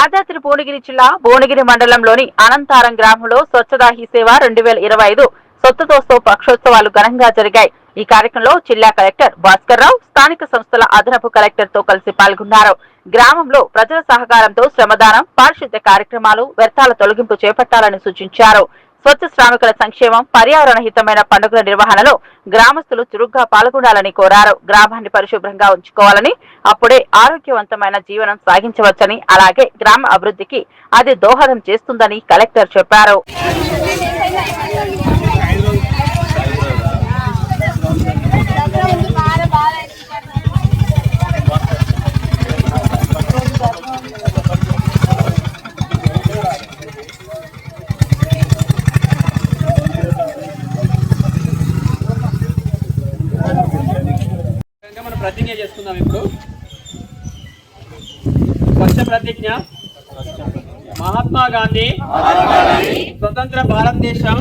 యాదాద్రి భువనగిరి జిల్లా భువనగిరి మండలంలోని అనంతారం గ్రామంలో స్వచ్ఛతా హీ సేవ రెండు వేల ఇరవై ఐదు సొత్తుతోస్తో పక్షోత్సవాలు ఘనంగా జరిగాయి. ఈ కార్యక్రమంలో జిల్లా కలెక్టర్ భాస్కర్ రావు స్థానిక సంస్థల అదనపు కలెక్టర్తో కలిసి పాల్గొన్నారు. గ్రామంలో ప్రజల సహకారంతో శ్రమదానం పారిశుద్ధ్య కార్యక్రమాలు వ్యర్థాల తొలగింపు చేపట్టాలని సూచించారు. స్వచ్ఛ శ్రామికుల సంక్షేమం పర్యావరణ హితమైన పండుగల నిర్వహణలో గ్రామస్తులు చురుగ్గా పాల్గొనాలని కోరారు. గ్రామాన్ని పరిశుభ్రంగా ఉంచుకోవాలని అప్పుడే ఆరోగ్యవంతమైన జీవనం సాగించవచ్చని అలాగే గ్రామ అభివృద్ధికి అది దోహదం చేస్తుందని కలెక్టర్ చెప్పారు. ప్రతిజ్ఞ చేసుకుందాం ఇప్పుడు. స్వచ్ఛ ప్రతిజ్ఞ. మహాత్మా గాంధీ. స్వతంత్ర భారతదేశం.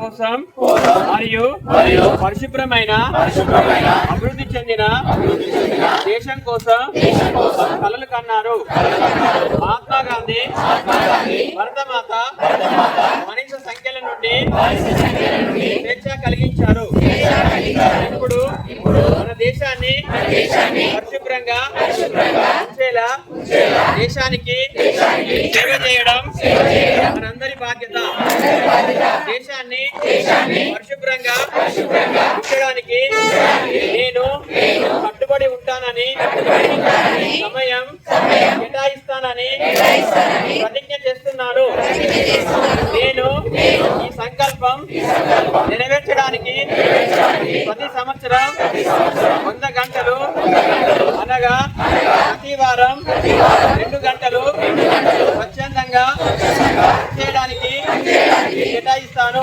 కోసం మరియు పరిశుభ్రమైన అభివృద్ధి చెందిన దేశం కోసం కలలు కన్నారు. మహాత్మా గాంధీ. భరతమాత. మనిషి సంఖ్యల నుండి స్వేచ్ఛ కలిగించారు ఇప్పుడు మన దేశాన్ని పరిశుభ్రంగా ఉంచేలా దేశానికి సేవ చేయడం మనందరి బాధ్యత. దేశాన్ని పరిశుభ్రంగా ఉంచడానికి నేను కట్టుబడి ఉంటానని సమయం కేటాయిస్తానని ప్రతిజ్ఞ చేస్తున్నాను. నేను ఈ సంకల్పం నెరవేర్చడానికి ప్రతి సంవత్సరం అనగా ప్రతి వారం రెండు గంటలు స్వచ్ఛందంగా చేయడానికి కేటాయిస్తాను.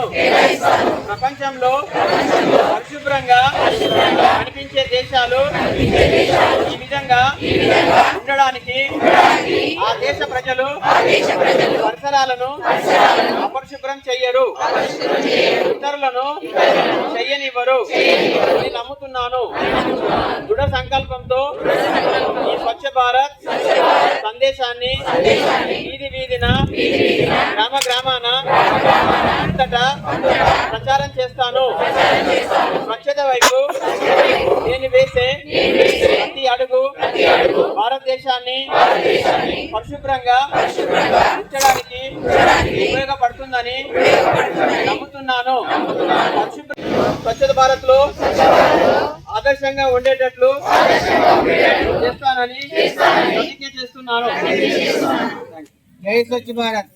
ప్రపంచంలో పరిశుభ్రంగా కనిపించే దేశాలు ఈ విధంగా ఉండడానికి ఆ దేశ ప్రజలు పరిసరాలను అపరిశుభ్రం చెయ్యరు ఇతరులను చెయ్యనివ్వరు నేను నమ్ముతున్నాను. దృఢ సంకల్పంతో ఈ స్వచ్ఛ భారత్ సందేశాన్ని వీధి వీధిన గ్రామ గ్రామాన అంతటా భారతదేశాన్ని పరిశుభ్రంగా ఉంచడానికి ఉపయోగపడుతుందని నమ్ముతున్నాను. స్వచ్ఛత భారత్లో ఆదర్శంగా ఉండేటట్లు చేస్తానని చేస్తున్నాను. జై స్వచ్ఛ భారత్.